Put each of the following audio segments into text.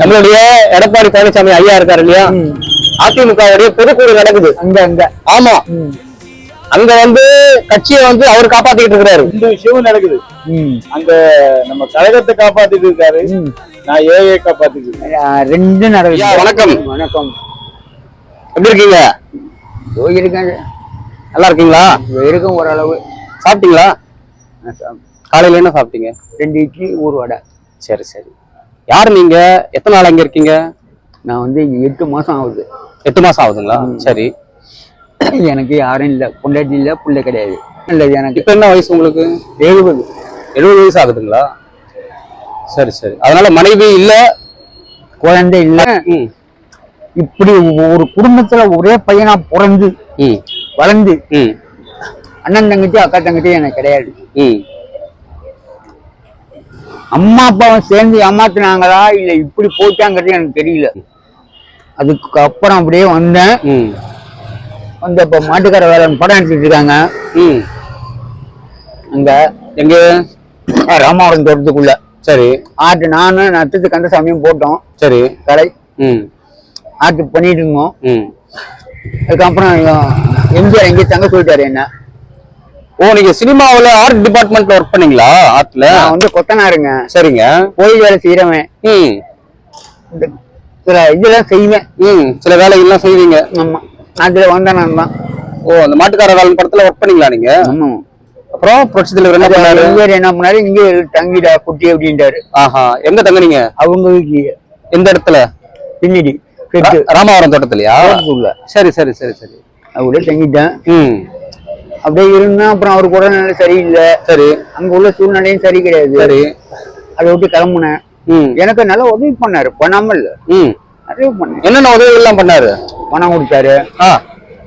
நம்மளுடைய எடப்பாடி பழனிசாமி ஐயா இருக்காரு இல்லையா? அதிமுகவுடைய பொதுக்குழு நடக்குது. அங்க அங்க. ஆமா. அங்க வந்து கட்சியை வந்து அவர் காப்பாத்திட்டு இருக்கிறாரு. இந்த விஷயமும் நடக்குது. ம். அங்க நம்ம கழகத்தை காப்பாத்திட்டு இருக்காரு. நான் ஏஏ காப்பாத்திட்டு ரெண்டும் நடக்குது. வணக்கம். வணக்கம். எப்படி இருக்கீங்க? இருக்கேன் நல்லா இருக்கீங்களா? இருக்கும் ஓரளவு. சாப்பிட்டீங்களா? காலையில என்ன சாப்பிட்டீங்க? ரெண்டு இட்லி ஒரு வடை. சரி சரி. யார் நீங்க? எத்தனை நாள் அங்க இருக்கீங்க? நான் வந்து இங்க எட்டு மாசம் ஆகுது. எட்டு மாசம் ஆகுதுங்களா? சரி. எனக்கு யாரும் இல்ல. பொண்டாட்டி இல்ல பிள்ளை கிடையாது. இல்ல எனக்கு. இப்ப என்ன வயசு உங்களுக்கு? எழுபது. எழுபது வயசு ஆகுதுங்களா? சரி சரி. அதனால மனைவி இல்ல குழந்தை இல்ல. ம். இப்படி ஒரு குடும்பத்துல ஒரே பையனா பிறந்து ம். வளர்ந்து ம். அண்ணன் தங்கச்சி அக்கா தங்கச்சி எனக்கு கிடையாது. ம். அம்மா அப்பாவும் சேர்ந்து ஏமாத்துனாங்களா இல்ல இப்படி போச்சாங்கிறது எனக்கு தெரியல. அதுக்கு அப்புறம் அப்படியே வந்தேன். ம். வந்து இப்ப மாட்டுக்கார வேலைன்னு படம் எடுத்துட்டு இருக்காங்க. ம். அங்க எங்க? ராமாவரம் தோட்டத்துக்குள்ள. சரி. ஆட்டு நானு நத்தத்து கந்தசாமியும் போட்டோம். சரி. கடை. ம். ஆட்டு பண்ணிட்டு இருந்தோம். அதுக்கப்புறம் எம்ஜிஆர் எங்கேயும் தங்க சொல்லிட்டாரு என்ன? ஓ நீங்க சினிமாவுல ஆர்ட் டிபார்ட்மெண்ட்ல ஒர்க் பண்ணீங்களா? ஆர்ட்ல நான் வந்து கொத்தனாருங்க. சரிங்க. கோயில் வேலை செய்யறவன் ம். இந்த சில இதெல்லாம் செய்வேன். ம் சில வேலைகள்லாம் செய்வீங்க. ஆமா. அதுல வந்தேன் நான் தான். ஓ அந்த மாட்டுக்கார வேலன் படத்துல ஒர்க் பண்ணீங்களா நீங்க? ஆமா. அப்புறம் புரட்சி தலைவர் என்ன பண்ணாரு? எம்ஜிஆர் என்ன பண்ணாரு? இங்கே தங்கிடா குட்டி அப்படின்ட்டாரு ஆஹா எங்க தங்குனீங்க? அவங்க வீட்டுலயே எந்த இடத்துல? பின்னாடி ராமாவரம் தோட்டத்திலயா? சரி சரி சரி சரி. அப்படியே தங்கிட்டேன். ம். அப்படியே இருந்தேன் அப்புறம் அவருக்கு உடல்நிலை சரியில்லை. சரி. அங்க உள்ள சூழ்நிலையும் சரி கிடையாது. சரி. அதை விட்டு கிளம்புனேன். எனக்கு நல்ல உதவி பண்ணாரு. பண்ணாம இல்ல. ம். நிறைய பண்ணேன். என்னென்ன உதவி எல்லாம் பண்ணாரு? பணம் கொடுத்தாரு.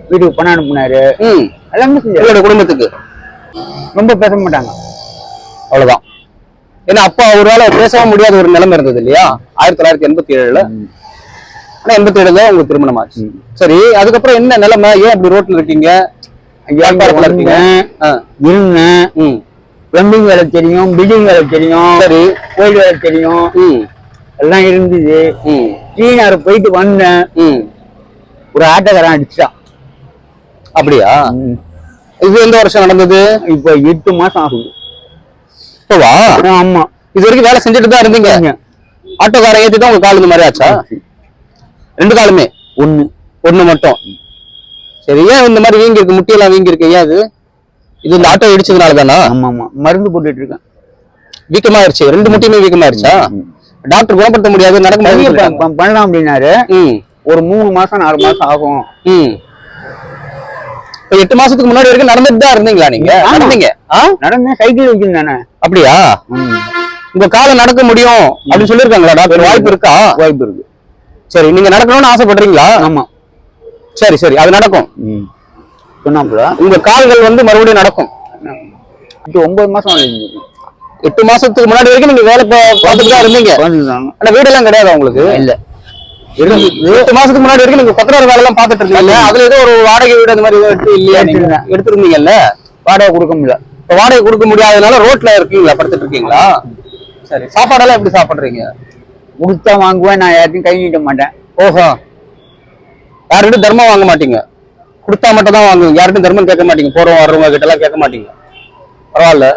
வீட்டுக்கு பணம் அனுப்புனாரு. ம். எல்லாமே செஞ்சாரு. குடும்பத்துக்கு? ரொம்ப பேச மாட்டாங்க. அவ்வளவுதான். ஏன்னா அப்ப அவரால பேசவும் முடியாத ஒரு நிலைமை இருந்தது இல்லையா? ஆயிரத்தி தொள்ளாயிரத்தி எண்பத்தி ஏழுல ஆனா எண்பத்தி ஏழுல உங்களுக்கு திருமணம் ஆச்சு சரி அதுக்கப்புறம் என்ன நிலைமை? ஏன் இப்படி ரோட்ல இருக்கீங்க? வியாபாரத்துல இருக்கீங்க? இருந்தேன் பிளம்பிங் வேலை தெரியும் பில்டிங் வேலை தெரியும் சரி. கோயில் வேலை தெரியும். எல்லாம் இருந்தது. ஸ்ரீநகர் போயிட்டு வந்தேன். ஒரு ஆட்டோக்காரன் அடிச்சான். அப்படியா? இது எந்த வருஷம் நடந்தது? இப்போ எட்டு மாசம் ஆகுது. இப்பவா? ஆமா. இது வரைக்கும் வேலை செஞ்சுட்டு தான் இருந்தீங்க. ஆட்டோக்காரன் ஏத்தி தான் உங்க கால் இந்த மாதிரி ஆச்சா ரெண்டு காலுமே? ஒண்ணு. ஒண்ணு மட்டும். சரி ஏன் இந்த மாதிரி வீங்கி இருக்கு முட்டியெல்லாம் வீங்கி இருக்கு ஏன் அது இது இந்த ஆட்டோ இடிச்சதுனால தானா ஆமா ஆமா. மருந்து போட்டுட்டு இருக்கேன். வீக்கமாயிருச்சு. ரெண்டு முட்டியுமே வீக்கமாயிருச்சா? டாக்டர் குணப்படுத்த முடியாது நடக்க முடியாது பண்ணலாம் அப்படின்னாரு. ஒரு மூணு மாசம் நாலு மாசம் ஆகும். இப்ப எட்டு மாசத்துக்கு முன்னாடி வரைக்கும் நடந்துட்டு தான் இருந்தீங்களா நீங்க. நடந்தீங்க. நடந்தேன் சைக்கிள் வச்சிருந்தானே அப்படியா? உங்க காலை நடக்க முடியும் அப்படின்னு சொல்லிருக்காங்களா டாக்டர்? வாய்ப்பு இருக்கா? வாய்ப்பு இருக்கு. சரி நீங்க நடக்கணும்னு ஆசைப்படுறீங்களா? ஆமா. சரி சரி. அது நடக்கும். சொன்னாப்புல? உங்க கால்கள் வந்து மறுபடியும் நடக்கும். ஒன்பது மாசம். எட்டு மாசத்துக்கு முன்னாடி வரைக்கும் நீங்க வேலை பார்த்துட்டு தான் இருந்தீங்க. ஆனா வீடெல்லாம் கிடையாது உங்களுக்கு? இல்ல. எட்டு மாசத்துக்கு முன்னாடி வரைக்கும் நீங்க கொத்தனார் வேலை எல்லாம் பார்த்துட்டு இருந்தீங்க. அதுல ஏதோ ஒரு வாடகை வீடு அந்த மாதிரி ஏதோ எடுத்து இல்லையா நீங்க. எடுத்திருந்தீங்கல்ல? வாடகை கொடுக்க முடியல. இப்ப வாடகை கொடுக்க முடியாதனால ரோட்ல இருக்கீங்களா? படுத்துட்டு இருக்கீங்களா? சரி. சாப்பாடெல்லாம் எப்படி சாப்பிடுறீங்க? கொடுத்தா வாங்குவேன் நான் யார்ட்டையும் கை நீட்ட மாட்டேன். ஓஹோ. யார்கிட்ட தர்மம் வாங்க மாட்டீங்க. கொடுத்தா மட்டும் தான் வாங்குவீங்க. யார்கிட்டும் தர்மம் கேட்க மாட்டீங்க. போறவங்க வர்றவங்க கிட்ட எல்லாம் கேட்க மாட்டீங்க. பரவாயில்ல.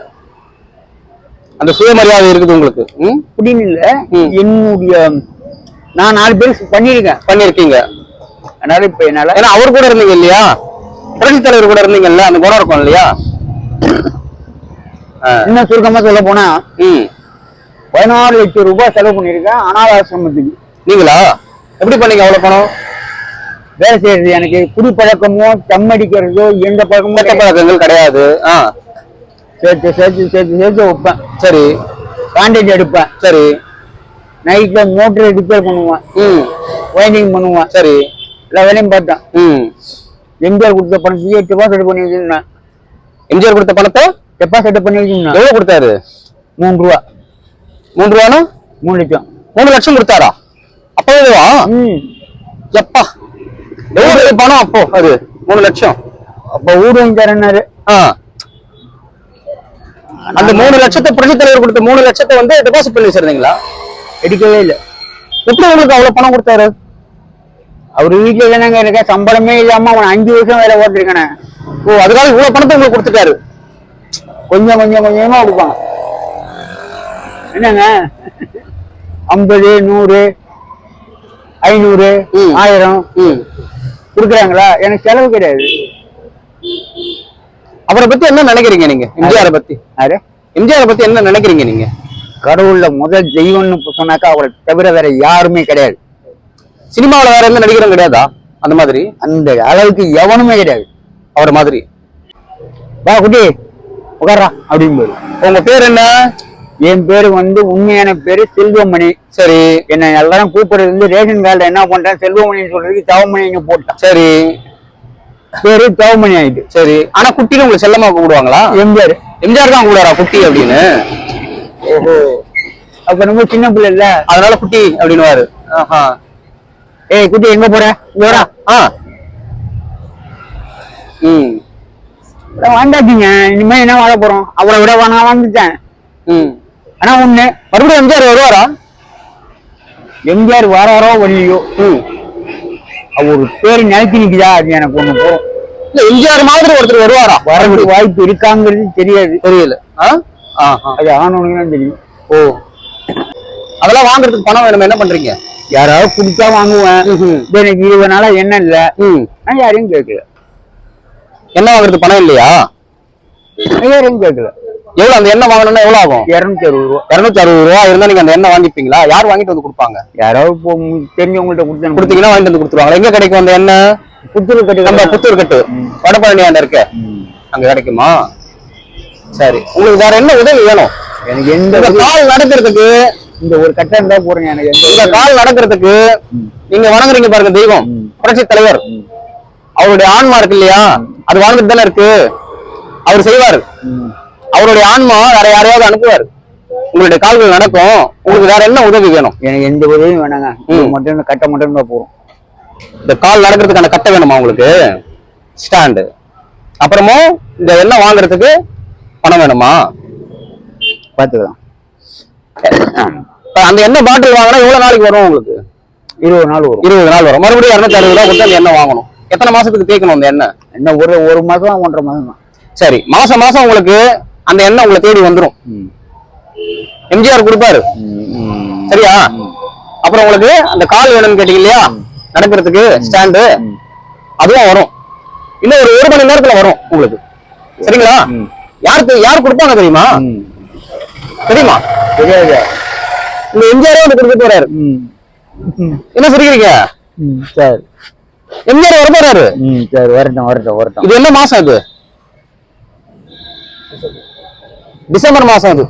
அந்த சுயமரியாதை இருக்குது உங்களுக்கு. ம்? அப்படின்னு இல்ல. என்னுடைய நான் நாலு பேருக்கு பண்ணியிருக்கேன். பண்ணிருக்கீங்க அதனால இப்ப என்னால ஏன்னா அவர் கூட இருந்தீங்க இல்லையா? புரட்சி தலைவர் கூட இருந்தீங்கல்ல அந்த குணம் இருக்கும் இல்லையா? இன்னும் சுருக்கமா சொல்ல போனா பதினாறு லட்சம் ரூபாய் செலவு பண்ணியிருக்கேன். அனாத ஆசிரமத்துக்கு நீங்களா? எப்படி பண்ணீங்க அவ்வளவு பணம்? வேலை செய்யறது எனக்கு குடிப்பழக்கமோ தம்மடிக்கிறதோ எந்த பழக்கமோ கெட்ட. பழக்கங்கள் கிடையாது. ஆ. சேர்த்து சேர்த்து சேர்த்து சேர்த்து வைப்பேன். சரி. கான்ட்ராக்ட் எடுப்பேன். சரி. நைட்ல மோட்டர் ரிப்பேர் பண்ணுவேன். ம். வைண்டிங் பண்ணுவேன். சரி. எல்லா வேலையும் பார்த்தேன் ம். எம்ஜிஆர் கொடுத்த பணத்தையே டெபாசிட் பண்ணி வச்சிருந்தேன் எம்ஜிஆர் கொடுத்த பணத்தை? டெபாசிட் பண்ணி வச்சிருந்தேன் எவ்வளவு கொடுத்தாரு? மூணு ரூபா. மூன்று ரூபானா? மூணு லட்சம். மூணு லட்சம் கொடுத்தாரா? அப்பவேவா ம். எப்பா. எவ்வளவு பணம் அப்போ. அது மூணு லட்சம். அப்ப ஊடு வாங்கி தரேன்னாரு ஆ. அந்த மூணு லட்சத்தை புரட்சி தலைவர் கொடுத்த மூணு லட்சத்தை வந்து டெபாசிட் பண்ணி வச்சிருந்தீங்களா? எடுக்கவே இல்லை. எப்படி உங்களுக்கு அவ்வளவு பணம் கொடுத்தாரு? அவர் வீட்டுல தானங்க இருக்க சம்பளமே இல்லாம அவன் அஞ்சு வருஷம் வேலை ஓட்டிருக்கானே ஓ அதுக்காக இவ்வளவு பணத்தை உங்களுக்கு கொடுத்துட்டாரு? கொஞ்சம் கொஞ்சம் கொஞ்சமா கொடுப்பான் என்னங்க? ஐம்பது நூறு ஐநூறு. ஆயிரம். கொடுக்குறாங்களா? எனக்கு செலவு கிடையாது. அவரை பத்தி என்ன நினைக்கிறீங்க நீங்க? எம்ஜிஆரை பத்தி. யாரு? எம்ஜிஆரை பத்தி என்ன நினைக்கிறீங்க நீங்க? கடவுள்ல முதல் தெய்வம்னு சொன்னாக்கா அவரை தவிர வேற யாருமே கிடையாது. சினிமாவுல வேற எந்த நடிகரும் கிடையாதா? அந்த மாதிரி. அந்த அளவுக்கு எவனுமே கிடையாது. அவர் மாதிரி. வா குட்டி உட்கார்றா. அப்படின்போது உங்க பேர் என்ன? என் பேரு வந்து உண்மையான பேரு செல்வமணி. சரி. என்ன எல்லாரும் கூப்பிடுறது வந்து ரேஷன் கார்டுல என்ன பண்றேன் செல்வமணின்னு சொல்றதுக்கு தவமணின்னு போட்டேன். சரி. பேரு தவமணி ஆயிட்டு. சரி. ஆனா குட்டின்னு உங்களுக்கு செல்லமா கூப்பிடுவாங்களா? எம்ஜிஆர் எம்ஜிஆர் தான் கூப்பிடுவாரா குட்டி அப்படின்னு? ஓஹோ. அப்ப ரொம்ப சின்ன பிள்ளை இல்ல. அதனால குட்டி அப்படின்னுவாரு. ஆஹா. ஏய் குட்டி எங்க போற? இவரா ஆ. ம். வாழ்ந்தாச்சுங்க இனிமே என்ன வாழ போறோம்? அவரை விட நான் வாழ்ந்துட்டேன். ம். ஆனா ஒண்ணு மறுபடியும் எம்ஜிஆர் வருவாரா? எம்ஜிஆர் வாராரோ ம் அவர் பேரு நிலைச்சு நிக்குதா அது எனக்கு ஒண்ணு போறோம் இல்ல எம்ஜிஆர் மாதிரி ஒருத்தர் வருவாரா? வரதுக்கு வாய்ப்பு இருக்காங்கிறது தெரியாது. தெரியல. அது ஆனவனுக்கு தெரியும். ஓ. அதெல்லாம் வாங்குறதுக்கு பணம் வேணும்? என்ன பண்றீங்க? யாராவது குடிச்சா வாங்குவேன். எனக்கு இருபது நாளா என்ன இல்ல. நான் யாரையும் கேட்கல. என்ன வாங்குறதுக்கு பணம் இல்லையா? யாரையும் கேட்கல. எவ்வளவு அந்த எண்ணெய் வாங்கணும்னா எவ்வளவு ஆகும்? இருநூத்தி அறுபது ரூபா. இருநூத்தி அறுபது ரூபா இருந்தா நீங்க அந்த எண்ணெய் வாங்கிப்பீங்களா? யார் வாங்கிட்டு வந்து கொடுப்பாங்க? யாராவது தெரிஞ்சவங்கள்ட்ட கொடுத்து கொடுத்தீங்கன்னா வாங்கிட்டு வந்து கொடுத்துருவாங்க எங்க கிடைக்கும் அந்த எண்ணெய்? புத்தூர் நம்ம கட்டு புத்தூர் கட்டு. வடபழனி அந்த இருக்க. அங்க கிடைக்குமா? சரி. உங்களுக்கு வேற என்ன உதவி வேணும்? எனக்கு எந்த கால் நடக்கிறதுக்கு இந்த ஒரு கட்டம் இருந்தா போறேங்க எனக்கு இந்த கால் நடக்கிறதுக்கு நீங்க வணங்குறீங்க பாருங்க தெய்வம். புரட்சி தலைவர். அவருடைய ஆன்மா இருக்கு இல்லையா? அது வாழ்ந்துட்டு தானே இருக்கு? அவர் செய்வாரு. அவருடைய ஆன்மா வேற யாரையாவது அனுப்புவாரு. உங்களுடைய கால்கள் நடக்கும். உங்களுக்கு வேற என்ன உதவி வேணும்? எனக்கு எந்த உதவியும் வேணாங்க. மட்டும் கட்டை மட்டும் இருந்தா போறோம் இந்த கால் நடக்கிறதுக்கான கட்டை வேணுமா உங்களுக்கு? ஸ்டாண்டு. அப்புறமும் இந்த எண்ணெய் வாங்குறதுக்கு பணம் வேணுமா? பாத்துக்கலாம் இப்ப அந்த எண்ணெய் பாட்டில் வாங்கினா எவ்வளவு நாளைக்கு வரும் உங்களுக்கு? இருபது நாள் வரும். இருபது நாள் வரும். மறுபடியும் இரநூத்தி அறுபது ரூபா கொடுத்து அந்த எண்ணெய் வாங்கணும். எத்தனை மாசத்துக்கு தேய்க்கணும் அந்த எண்ணெய்? என்ன ஒரு ஒரு மாசம் ஒன்றரை மாசம் தான் சரி மாசம் மாசம் உங்களுக்கு அந்த எண்ணெய் உங்களை தேடி வந்துரும். ம். எம்ஜிஆர் கொடுப்பாரு. சரியா? அப்புறம் உங்களுக்கு அந்த கால் வேணும்னு கேட்டீங்க இல்லையா? நடக்கிறதுக்கு ஸ்டாண்டு. அதுவும் வரும். இன்னும் ஒரு ஒரு மணி நேரத்துல வரும் உங்களுக்கு. சரிங்களா? யாருக்கு யார் கொடுப்பாங்க தெரியுமா. தெரியுமா? தெரியாது. இந்த எம்ஜிஆரே வந்து கொடுக்க போறாரு. என்ன ம். சரி. எம்ஜிஆர் வர போறாரு. சரி. வரட்டும் வரட்டும் வரட்டும். இது என்ன மாசம் இது டிசம்பர் மாசம் அது.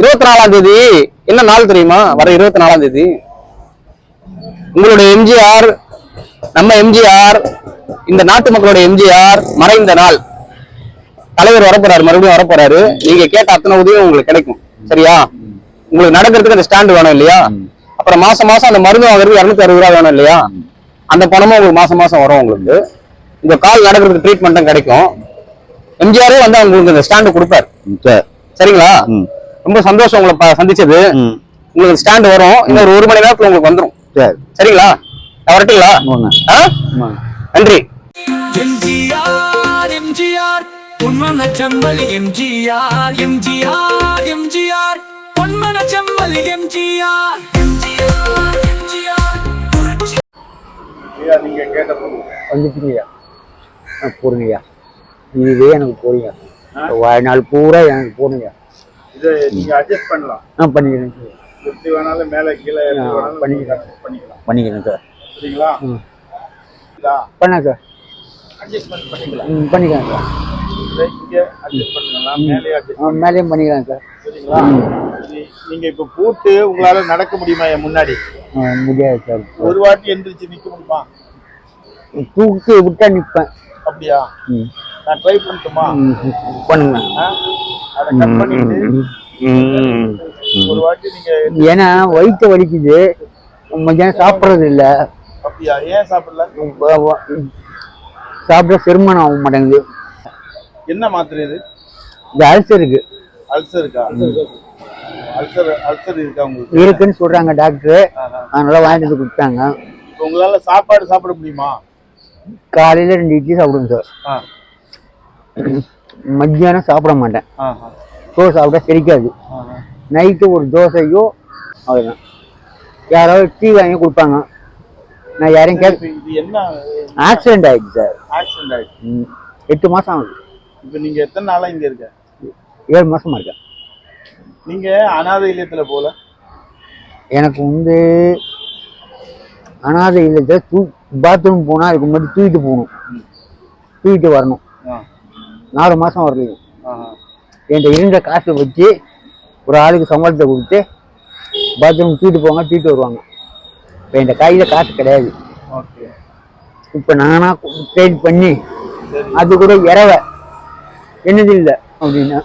இருபத்தி நாலாம் தேதி என்ன நாள் தெரியுமா? வர இருபத்தி நாலாம் தேதி. உங்களுடைய எம்ஜிஆர் நம்ம எம்ஜிஆர் இந்த நாட்டு மக்களுடைய எம்ஜிஆர் மறைந்த நாள். தலைவர் வரப்போறாரு மறுபடியும் வரப்போறாரு. நீங்க கேட்ட அத்தனை உதவியும் உங்களுக்கு கிடைக்கும். சரியா? உங்களுக்கு நடக்கிறதுக்கு அந்த ஸ்டாண்டு வேணும் இல்லையா? அப்புறம் மாசம் மாசம் அந்த மருந்து வாங்குறதுக்கு இரநூத்தி அறுபது ரூபா வேணும் இல்லையா? அந்த பணமும் உங்களுக்கு மாசம் மாசம் வரும் உங்களுக்கு. இந்த கால் நடக்கிறதுக்கு ட்ரீட்மெண்ட்டும் கிடைக்கும். எம்ஜிஆரே வந்து உங்களுக்கு இந்த ஸ்டாண்டு கொடுப்பாரு. சரி. சரிங்களா? ம். ரொம்ப சந்தோஷம் உங்களை சந்திச்சது. ம். உங்களுக்கு ஸ்டாண்டு வரும். இன்னும் ஒரு ஒரு மணி நேரத்துல உங்களுக்கு வந்துரும். சரி. சரிங்களா? வரட்டுங்களா. நன்றி. எம்ஜிஆர் எம்ஜிஆர் பொன்மன செம்மல் எம்ஜிஆர் எம்ஜிஆர் எம்ஜிஆர் பொன்மன செம்மல் எம்ஜிஆர் எம்ஜிஆர் எம்ஜிஆர் ஐயா நீங்க கேட்ட பொருள். வந்துட்டீங்கய்யா. ஆ போறீங்கய்யா இதுவே எனக்கு போறீங்க வாழ்நாள் பூரா எனக்கு போறீங்க இதை நீங்க அட்ஜஸ்ட் பண்ணலாம். ஆ பண்ணிக்கிறேன் சார். எப்படி வேணாலும் மேல கீழே வேணாலும் பண்ணிக்கலாம். பண்ணிக்கலாம். பண்ணிக்கிறேன் சார். சரிங்களா? ம். இதா? பண்ண சார். அட்ஜஸ்ட்மெண்ட் பண்ணிக்கலாம். ம் பண்ணிக்கிறேன் சார். இங்க அட்ஜஸ்ட் பண்ணிக்கலாம். மேலே அட்ஜஸ்ட் மேலேயும் பண்ணிக்கிறேன் சார். சரிங்களா? நீங்க இப்ப பூட்டு உங்களால நடக்க முடியுமா முன்னாடி? முடியாது சார். ஒரு வாட்டி எந்திரிச்சு நிக்க முடியுமா? தூக்கி விட்டா நிற்பேன் அப்படியா? நான் ட்ரை பண்ணட்டுமா? பண்ணுங்க? அதை கட் பண்ணிட்டு. ஒரு வாட்டி நீங்க ஏன்னா வயிற்று வலிக்குது. மத்தியானம் சாப்பிட்றது இல்ல. அப்படியா? ஏன் சாப்பிடல? சாப்பிட செரிமானம் ஆக மாட்டேங்குது. என்ன மாத்திரை இது? இந்த அல்சர் இருக்கு. அல்சர் இருக்கா? அல்சர் அல்சர் இருக்கா. உங்களுக்கு? இருக்குன்னு சொல்றாங்க டாக்டர். அதனால வாங்கிட்டு வந்து கொடுத்தாங்க. உங்களால சாப்பாடு சாப்பிட முடியுமா? காலையில ரெண்டு இட்லி சாப்பிடுவேன் சார். மத்தியானம் சாப்பிட மாட்டேன். தோசை சாப்பிட்டா செரிக்காது. நைட்டு ஒரு தோசையோ அவ்வளோதான் யாராவது டீ வாங்கி கொடுப்பாங்க. நான் யாரையும் கேட்க ஆக்சிடென்ட் ஆயிடுச்சு சார். ஆக்சிடென்ட் ஆயிடுச்சு. எட்டு மாசம் ஆகுது. இப்ப நீங்க எத்தனை நாளா இங்க இருக்க? ஏழு மாசமா இருக்கேன். நீங்க அனாதை இல்லத்துல போல? எனக்கு வந்து அனாதை இல்லத்தை தூ பாத்ரூம் போனால் அதுக்கு முன்னாடி தூக்கிட்டு போகணும். தூக்கிட்டு வரணும். நாலு மாதம் வரலையும். என்கிட்ட இருந்த காசை வச்சு ஒரு ஆளுக்கு சம்பளத்தை கொடுத்து பாத்ரூம் தூக்கிட்டு போவாங்க தூக்கிட்டு வருவாங்க. இப்போ என்கிட்ட கையில் காசு கிடையாது. ஓகே. இப்போ நானாக ட்ரேட் பண்ணி அது கூட இரவ என்னது இல்லை அப்படின்னா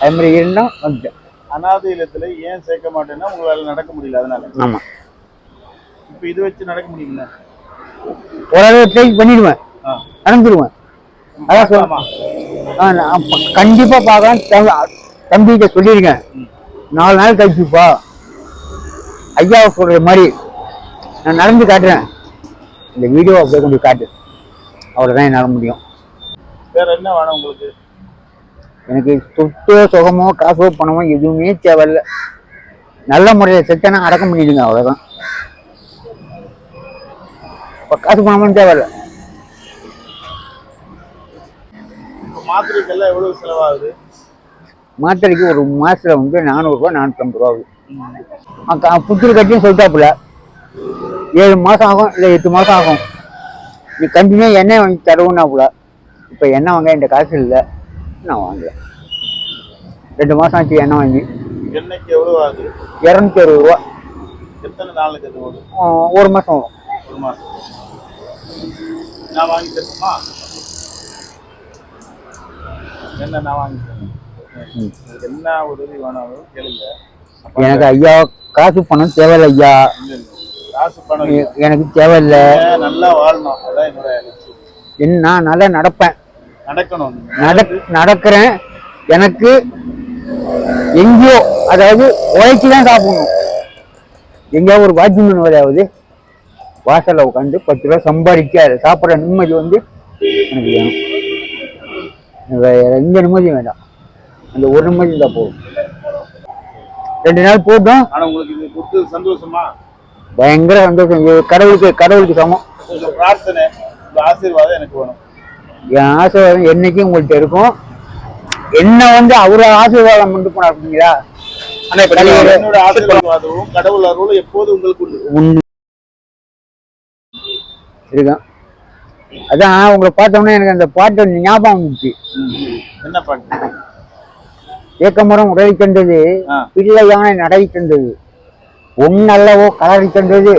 அது மாதிரி இருந்தால் வந்துட்டேன். அனாதை இல்லத்துல ஏன் சேர்க்க மாட்டேன்னா உங்களால நடக்க முடியல அதனால. ஆமாம் இப்ப இது வச்சு நடக்க முடியுங்களா ஓரளவு ட்ரை பண்ணிடுவேன். நடந்துருவேன். அதான் சொல்ல ஆமா ஆ, நான் அப்ப கண்டிப்பா பார்க்கலாம் தம்- தம்பிகிட்ட சொல்லியிருக்கேன் நாலு நாள் கழிச்சுப்பா. ஐயாவை சொல்ற மாதிரி நான் நடந்து காட்டுறேன். இந்த வீடியோ அப்படியே கொண்டு காட்டு. அவ்வளோதான் என்னால் முடியும். வேற என்ன வேணும் உங்களுக்கு? எனக்கு சொத்தோ சுகமோ காசோ பணமோ எதுவுமே தேவையில்ல. நல்ல முறையில் செத்தனா அடக்கம் பண்ணிடுங்க அவ்வளோதான் இப்போ காசு பணமும் தேவையில்ல. இப்ப மாத்திரைக்கெல்லாம் எவ்வளவு செலவாகுது? மாத்திரைக்கு ஒரு மாசத்துல வந்து நானூறுரூவா நானூற்றம்பது ரூபா ஆகுது. அக்கா புத்தூர் கட்டியும் சொல்லிட்டாப்புல. ஏழு மாதம் ஆகும் இல்லை எட்டு மாதம் ஆகும். நீ கண்டினியூ எண்ணெய் வாங்கி தருவோம்னாப்புல. இப்போ எண்ணெய் வாங்க என்கிட்ட காசு இல்லை. நான் வாங்கல. ரெண்டு மாதம் ஆச்சு எண்ணெய் வாங்கி. எண்ணெய்க்கு எவ்வளவு ஆகுது? இரநூத்தி அறுபது ரூபா. எத்தனை நாளுக்கு ஒரு மாதம் வரும். ஒரு மாசம். நான் வாங்கி தரணுமா என்ன நான் வாங்கி தரேன் உங்களுக்கு என்ன உதவி வேணாலும் கேளுங்க. எனக்கு ஐயா காசு பணம் தேவையில்லை ஐயா. காசு பணம் எனக்கு தேவையில்லை. நல்லா வாழணும். அதான் என்னோட என்ன நான் நல்லா நடப்பேன். நடக்கணும். நடக் நடக்கிறேன். எனக்கு எங்கேயோ அதாவது உழைச்சி தான் சாப்பிடணும். எங்கேயாவது ஒரு வாட்ச்மேன் வேலையாவது வாசல்ல உட்காந்து பத்து ரூபா சம்பாதிக்க சாப்பிட்ற நிம்மதி வந்து எனக்கு வேணும். வேற எந்த நிம்மதியும் வேண்டாம். அந்த ஒரு நிம்மதி தான் போதும். ரெண்டு நாள் போட்டோம். ஆனா உங்களுக்கு இது கொடுத்தது சந்தோஷமா? பயங்கர சந்தோஷம். இது கடவுளுக்கு கடவுளுக்கு சமம். உங்க பிரார்த்தனை உங்க ஆசீர்வாதம் எனக்கு வேணும். என் ஆசீர்வாதம் என்னைக்கும் உங்கள்கிட்ட இருக்கும். என்ன வந்து அவர ஆசீர்வாதம் பண்ணிட்டு போனார் அப்படிங்களா ஆனா இப்ப என்னோட ஆசீர்வாதமும் கடவுள் அருளும் எப்போதும் உங்களுக்கு உண்டு. இருக்கான் அதான் உங்களை பார்த்தோம்னா எனக்கு அந்த பாட்டு ஞாபகம் வந்துச்சு. என்ன பாட்டு? ஏக்கமரம் உடலை தந்தது ஆ. பிள்ளை யானை நடை தந்தது ஒன்னல்லவோ கலரை தந்தது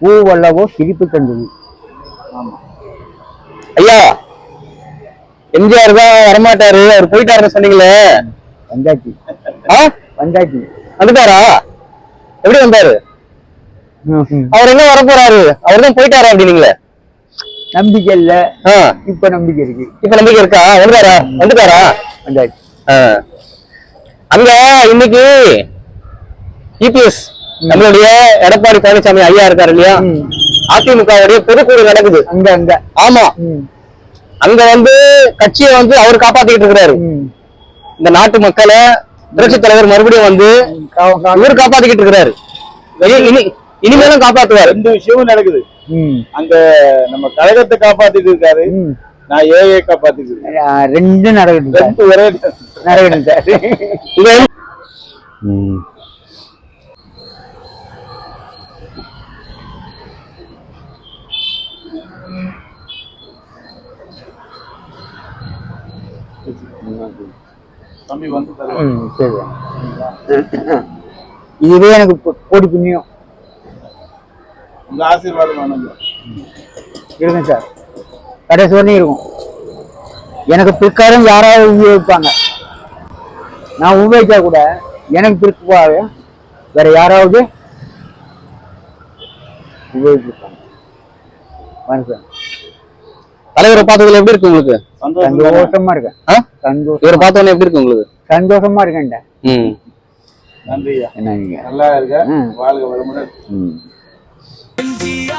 பூவல்லவோ சிரிப்பு தந்தது ஆமா. ஐயா எம்ஜிஆர் தான் வரமாட்டாரு. அவர் போயிட்டாருன்னு சொன்னீங்களே. வந்தாச்சு. வந்தாச்சு. வந்துட்டாரா? எப்படி வந்தாரு? அவர் எங்க வர போறாரு அவர் தான் போயிட்டாரா அப்படின்னீங்களே நம்பிக்கை இல்ல. இப்ப நம்பிக்கை இருக்கு. இப்ப நம்பிக்கை இருக்கா? வந்துட்டாரா? வந்துட்டாரா? வந்தாச்சு. அங்க இன்னைக்கு இபிஎஸ் நம்மளுடைய எடப்பாடி பழனிசாமி ஐயா இருக்காரு இல்லையா. அதிமுகவுடைய பொதுக்குழு நடக்குது. அங்க அங்க. ஆமா. அங்க வந்து கட்சியை வந்து அவர் காப்பாத்திக்கிட்டு இருக்கிறாரு. இந்த நாட்டு மக்களை புரட்சி தலைவர் மறுபடியும் வந்து இவர் காப்பாத்திக்கிட்டு இருக்கிறாரு. இனிமேலும் காப்பாத்துவாரு. ரெண்டு விஷயமும் நடக்குது. அங்க நம்ம கழகத்தை காப்பாத்திட்டு இருக்காரு. நான் ஏஏ காப்பாத்திட்டு இருக்கேன். ரெண்டும் சார். ரெண்டு ஒரே நடக்கட்டும் சார். இதுவே எனக்கு பொ- கோடி புண்ணியம். உங்க ஆசீர்வாதம் வேணுங்க இருக்கும் சார். கடைசி வரையும் இருக்கும். எனக்கு பிற்காலம் யாராவது உபயோகிப்பாங்க நான் உபயோகிச்சா கூட எனக்கு பிற்பாடு வேற யாராவது உபயோகிப்பாங்க வணக்கம் சார். தலைவரை பார்த்ததுல எப்படி இருக்கு உங்களுக்கு? சந்தோஷம் இருக்கேன்? சந்தோஷம் இவரை பார்த்தோன்னே எப்படி இருக்கு உங்களுக்கு? சந்தோஷமா இருக்கேன்டா. ம். நன்றி நல்லா இருக்க. வாழ்க வளமுடன்.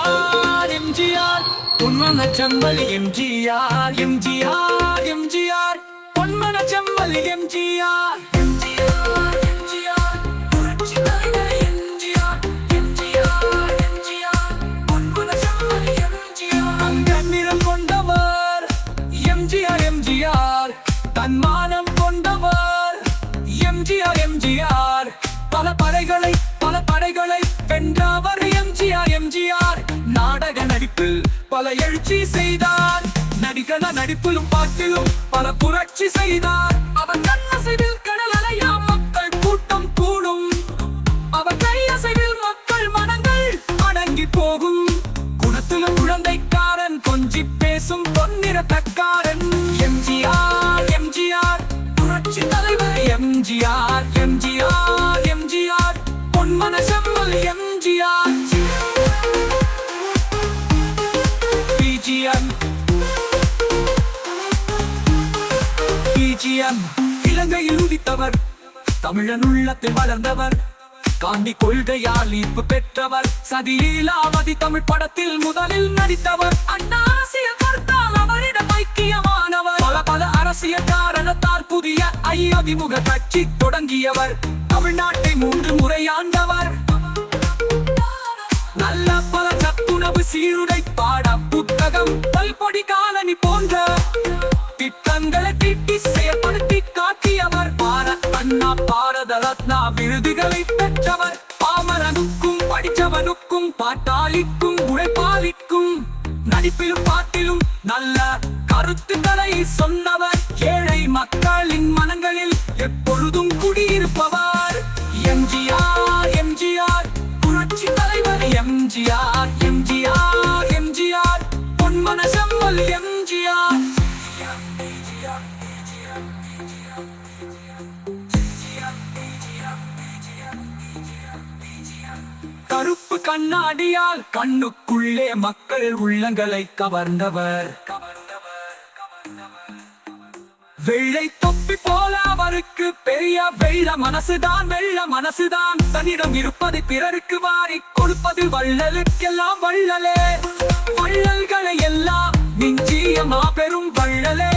எம்ஜிஆர் எம்ஜிஆர். பொன்மன செம்மல் எம்ஜிஆர் எம்ஜிஆர் எம்ஜிஆர். பொன்மன செம்மல் எம்ஜிஆர். பல எழுச்சி செய்தார். நடிகன நடிப்பிலும் பாட்டிலும் பல புரட்சி செய்தார். அவன் கண்ணசைவில் பாண்டியன் இலங்கையில் உதித்தவர். தமிழன் உள்ளத்தில் வளர்ந்தவர். காந்தி கொள்கையால் ஈர்ப்பு பெற்றவர். சதிலீலாவதி தமிழ் படத்தில் முதலில் நடித்தவர். அண்ணா அரசியல் கருத்தால் அவரிடம் ஐக்கியமானவர். பல பல அரசியல் காரணத்தால் புதிய ஐயதிமுக கட்சி தொடங்கியவர். தமிழ்நாட்டை மூன்று முறை ஆண்டவர். நல்ல பல சத்துணவு சீருடை ரத்னா விருதுகளை பெற்றவர் பாமரனுக்கும் படித்தவனுக்கும் பாட்டாளிக்கும் உழைப்பாளிக்கும் நடிப்பிலும் பாட்டிலும் நல்ல கருத்துக்களை சொன்னவர் ஏழை மக்களின் மனங்களில் எப்பொழுதும் குடியிருப்பவர் எம்ஜிஆர் எம்ஜிஆர் புரட்சி தலைவர் எம்ஜிஆர் எம்ஜிஆர் எம்ஜிஆர் பொன்மன செம்மல் எம்ஜிஆர் கருப்பு கண்ணாடியால் கண்ணுக்குள்ளே மக்கள் உள்ளங்களை கவர்ந்தவர். வெள்ளை தொப்பி போல அவருக்கு பெரிய வெள்ள மனசுதான் வெள்ள மனசுதான். தன்னிடம் இருப்பது பிறருக்கு வாரி கொடுப்பது வள்ளலுக்கெல்லாம் வள்ளலே. வள்ளல்களை எல்லாம் மிஞ்சிய மாபெரும் வள்ளலே.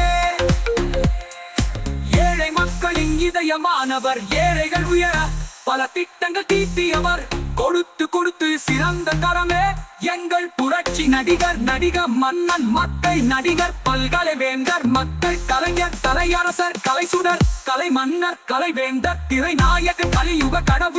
ஏழை மக்களின் இதயமானவர் ஏழைகள் உயர பல திட்டங்கள் தீட்டியவர். கொடுத்து கொடுத்து சிறந்த தரமே. எங்கள் புரட்சி நடிகர் நடிகர் மன்னன் மக்கள் நடிகர் பல்கலை வேந்தர் மக்கள் கலைஞர் கலையரசர் கலை சுடர் கலை மன்னர் கலை வேந்தர் திரை கலியுக கடவுள்.